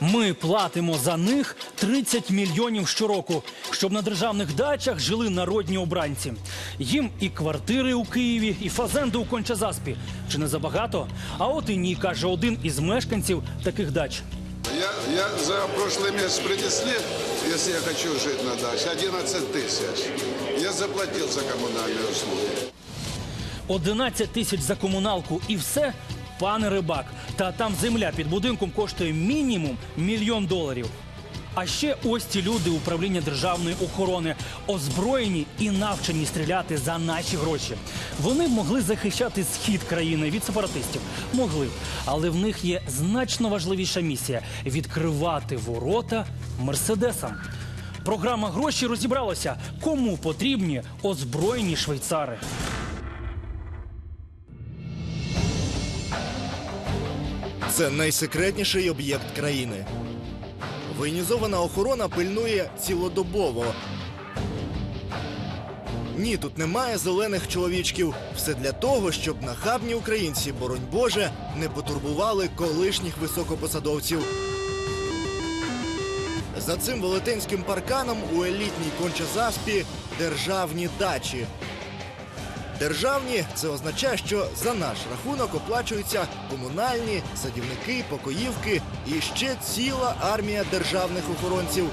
Ми платимо за них 30 мільйонів щороку, щоб на державних дачах жили народні обранці. Їм і квартири у Києві, і фазенди у Кончазаспі. Чи не забагато? А от і ні, каже один із мешканців таких дач. Я, я за прошлый месяц принесли, если я хочу жить на даче, 11 тысяч. Я заплатил за коммунальные услуги. 11 тисяч за комуналку і все, пане рибак. Та там земля під будинком коштує мінімум мільйон доларів. А ще ось ці люди управління державної охорони озброєні і навчені стріляти за наші гроші. Вони могли захищати схід країни від сепаратистів. Могли але в них є значно важливіша місія відкривати ворота мерседесам. Програма гроші розібралася, кому потрібні озброєні швейцари. Це найсекретніший об'єкт країни. Воєнізована охорона пильнує цілодобово. Ні, тут немає зелених чоловічків. Все для того, щоб нахабні українці, боронь Боже, не потурбували колишніх високопосадовців. За цим велетенським парканом у елітній кончазаспі державні дачі. Державні це означає, що за наш рахунок оплачуються комунальні, садівники, покоївки і ще ціла армія державних охоронців.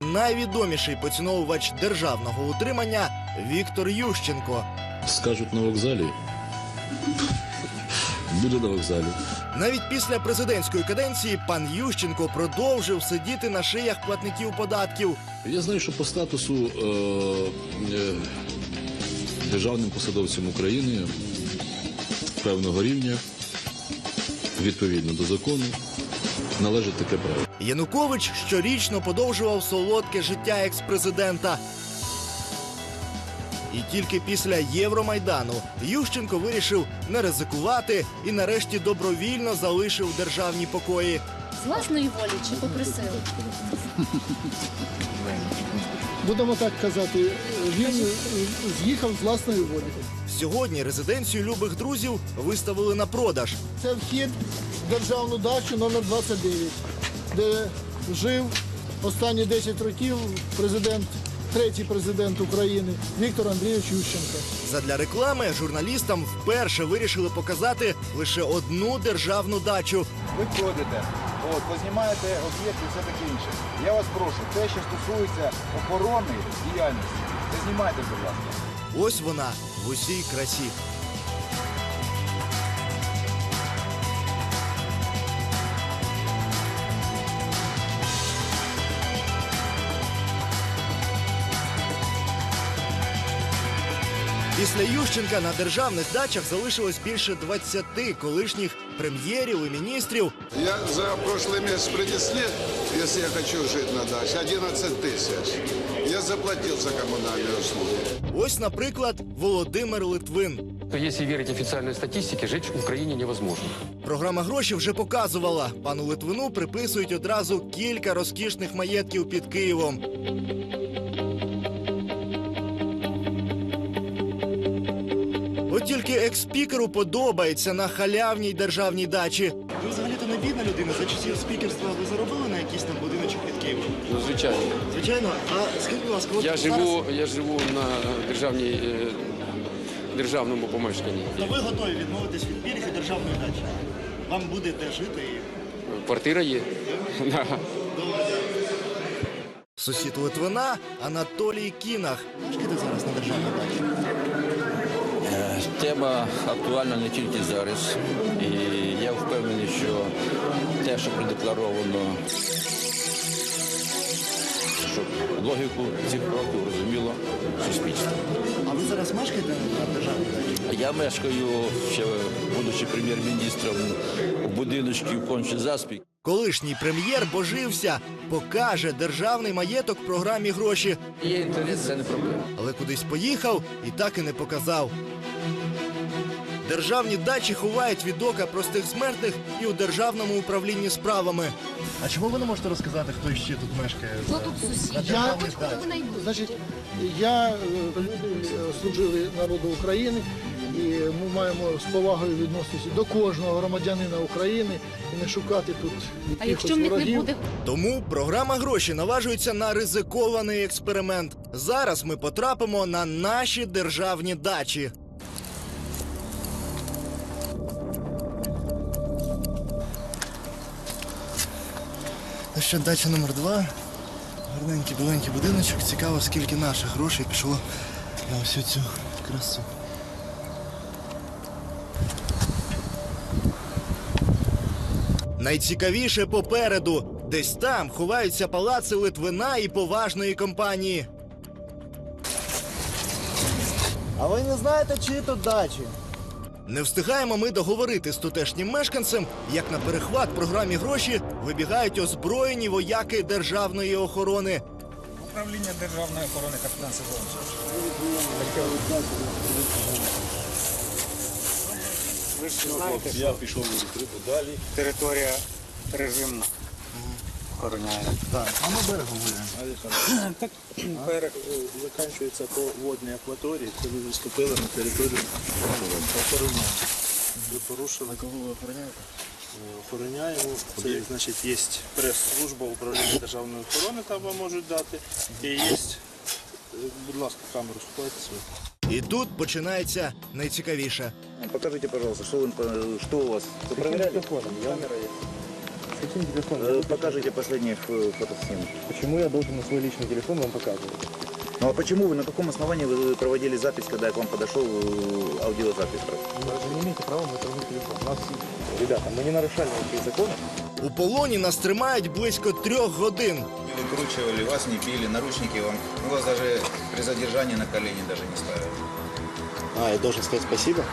Найвідоміший поціновувач державного утримання Віктор Ющенко. Скажуть на вокзалі. Буде на вокзалі. Навіть після президентської каденції пан Ющенко продовжив сидіти на шиях платників податків. Я знаю, що по статусу е, е, державним посадовцям України певного рівня, відповідно до закону, належить таке право. Янукович щорічно подовжував солодке життя екс-президента. І тільки після Євромайдану Ющенко вирішив не ризикувати і нарешті добровільно залишив державні покої. З власної волі чи попросили? Будемо так казати, він з'їхав з власної волі. Сьогодні резиденцію любих друзів виставили на продаж. Це вхід в державну дачу номер 29, де жив останні 10 років президент, третій президент України Віктор Андрійович Ющенко. Задля реклами журналістам вперше вирішили показати лише одну державну дачу. ви ходите, от, познімаєте об'єкт і все таке інше. Я вас прошу, те, що стосується охорони діяльності, не знімайте, будь ласка. Ось вона в усій красі. Після Ющенка на державних дачах залишилось більше 20 колишніх прем'єрів і міністрів. Я за прошлый месяц принесли, если я хочу жить на даче, 11 тысяч. Я заплатил за коммунальные услуги. Ось, наприклад, Володимир Литвин. То если верить официальной статистике, жить в Украине невозможно. Програма гроші вже показувала. Пану Литвину приписують одразу кілька розкішних маєтків під Києвом. От тільки екс-спікеру подобається на халявній державній дачі. Ви взагалі-то не бідна людина. За часів спікерства ви заробили на якийсь там будиночок під Києвом? Ну, звичайно. Звичайно. А скажіть, будь ласка, от Я зараз- живу, я живу на державній, е, державному помешканні. То ви готові відмовитись від пільги державної дачі? Вам буде де жити і Квартира є. Да. Сусід Литвина Анатолій Кінах. Мешкаєте зараз на державній дачі? Тема актуальна не тільки зараз. І я впевнений, що те, що продекларовано, щоб логіку цих кроків розуміло суспільство. А ви зараз мешкаєте на державній? Я мешкаю, ще будучи прем'єр-міністром, у будиночку в Конче-Заспі. Колишній прем'єр божився, покаже державний маєток в програмі гроші, Є інтерес, це не проблема. але кудись поїхав і так і не показав. Державні дачі ховають від ока простих смертних і у державному управлінні справами. А чому ви не можете розказати, хто ще тут мешкає? Хто тут сусід? Я-. Значить, я е, люди е, служили народу України. І ми маємо з повагою відноситися до кожного громадянина України і не шукати тут А якихось якщо в них не ворогів. буде Тому програма гроші наважується на ризикований експеримент. Зараз ми потрапимо на наші державні дачі. Ну що, дача номер два. Гарненький біленький будиночок. Цікаво, скільки наших грошей пішло на всю цю красу. Найцікавіше попереду. Десь там ховаються палаци Литвина і поважної компанії. А ви не знаєте, чиї тут дачі? Не встигаємо ми договорити з тутешнім мешканцем, як на перехват програмі гроші вибігають озброєні вояки державної охорони. Управління державної охорони капітан Сезонович. Ви ж знаєте, Я пішов далі. територія режимна. Охороняє. Так, а ми берегом гуляємо. Так, берег. закінчується по водній акваторії, це ви виступили на територію охорони. Ви порушили. Кого ви охороняєте? Охороняємо. Це значить є прес-служба управління державної охорони, там вам можуть дати. І є, е, будь ласка, камеру сховайте свою. І тут починається найцікавіше. Покажите, пожалуйста, что, вы, что у вас? Проверяли? Камера есть. Каким телефоном? Э, Покажите последние фо- фотосъемки. Почему я должен на свой личный телефон вам показывать? Ну а почему вы, на каком основании вы проводили запись, когда я к вам подошел, э, аудиозапись? Вы не имеете права на трудный телефон. Нас, ребята, мы не нарушали никаких законов. У полоні нас тримають близько трьох годин. Выкручивали, вас не били, наручники вам. У вас даже при задержании на колени даже не ставили. А, я должен сказать спасибо?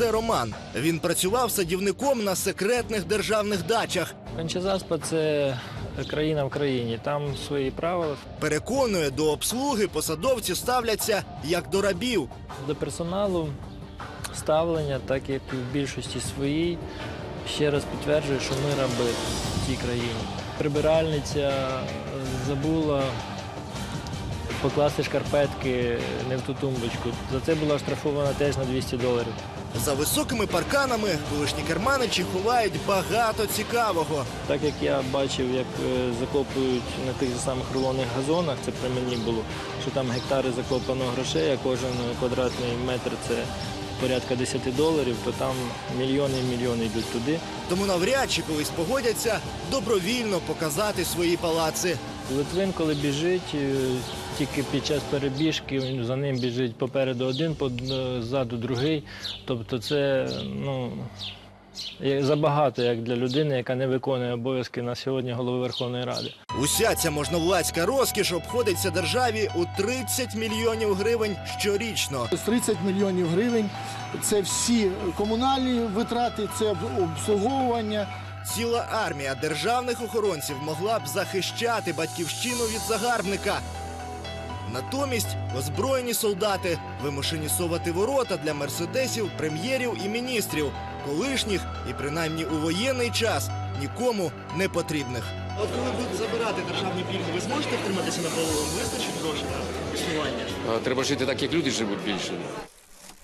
Це Роман. Він працював садівником на секретних державних дачах. Кончезаспа це країна в країні. Там свої правила. Переконує, до обслуги посадовці ставляться як до рабів. До персоналу ставлення, так як і в більшості своїй, ще раз підтверджую, що ми раби в тій країні. Прибиральниця забула покласти шкарпетки не в ту тумбочку. За це була штрафована теж на 200 доларів. За високими парканами колишні керманичі ховають багато цікавого. Так як я бачив, як е, закопують на тих же самих рулонних газонах, це при мені було, що там гектари закопано грошей, а кожен квадратний метр це порядка 10 доларів, то там мільйони і мільйони йдуть туди. Тому навряд чи колись погодяться добровільно показати свої палаци. Литвин, коли біжить, е, тільки під час перебіжки за ним біжить попереду один, позаду другий. Тобто це ну, забагато як для людини, яка не виконує обов'язки на сьогодні голови Верховної Ради. Уся ця можновладська розкіш обходиться державі у 30 мільйонів гривень щорічно. 30 мільйонів гривень це всі комунальні витрати, це обслуговування. Ціла армія державних охоронців могла б захищати батьківщину від загарбника. Натомість озброєні солдати вимушені совати ворота для мерседесів, прем'єрів і міністрів, колишніх і принаймні у воєнний час нікому не потрібних. От коли будуть забирати державні пільги, ви зможете втриматися на половину? Вистачить грошей на існування? Треба жити так, як люди живуть більше.